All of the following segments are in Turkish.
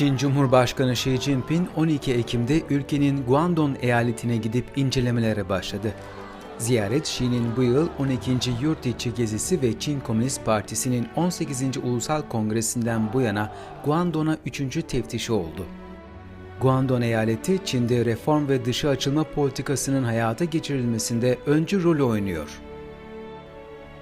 Çin Cumhurbaşkanı Xi Jinping 12 Ekim'de ülkenin Guangdong eyaletine gidip incelemelere başladı. Ziyaret Xi'nin bu yıl 12. yurt içi gezisi ve Çin Komünist Partisi'nin 18. Ulusal Kongresi'nden bu yana Guangdong'a 3. teftişi oldu. Guangdong eyaleti Çin'de reform ve dışı açılma politikasının hayata geçirilmesinde öncü rol oynuyor.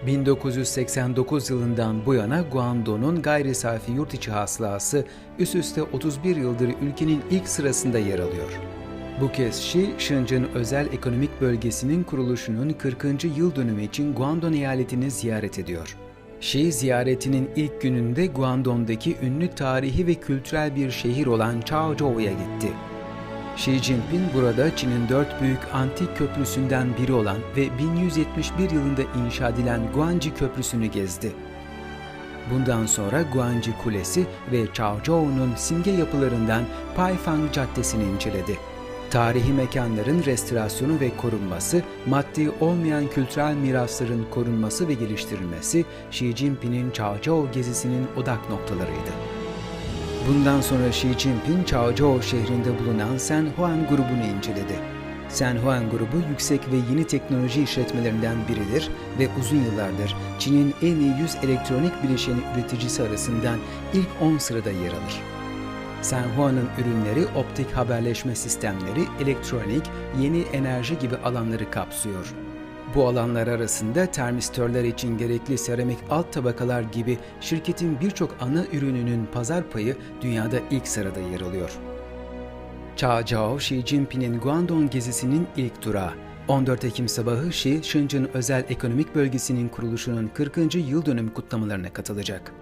1989 yılından bu yana Guangdong'un gayri safi yurt içi hasılası üst üste 31 yıldır ülkenin ilk sırasında yer alıyor. Bu kez Xi, Shenzhen Özel Ekonomik Bölgesi'nin kuruluşunun 40. yıl dönümü için Guangdong eyaletini ziyaret ediyor. Xi ziyaretinin ilk gününde Guangdong'daki ünlü tarihi ve kültürel bir şehir olan Chaozhou'ya gitti. Xi Jinping burada Çin'in dört büyük antik köprüsünden biri olan ve 1171 yılında inşa edilen Guanji Köprüsü'nü gezdi. Bundan sonra Guanji Kulesi ve Chaozhou'nun simge yapılarından Paifang Caddesi'ni inceledi. Tarihi mekanların restorasyonu ve korunması, maddi olmayan kültürel mirasların korunması ve geliştirilmesi Xi Jinping'in Chaozhou gezisinin odak noktalarıydı. Bundan sonra Xi Jinping, Chaozhou şehrinde bulunan Senhuan grubunu inceledi. Senhuan grubu yüksek ve yeni teknoloji işletmelerinden biridir ve uzun yıllardır Çin'in en iyi 100 elektronik bileşeni üreticisi arasından ilk 10 sırada yer alır. Senhua'nın ürünleri optik haberleşme sistemleri, elektronik, yeni enerji gibi alanları kapsıyor. Bu alanlar arasında termistörler için gerekli seramik alt tabakalar gibi şirketin birçok ana ürününün pazar payı dünyada ilk sırada yer alıyor. Chaozhou, Xi Jinping'in Guangdong gezisinin ilk durağı. 14 Ekim sabahı Xi, Shenzhen Özel Ekonomik Bölgesi'nin kuruluşunun 40. yıl dönümü kutlamalarına katılacak.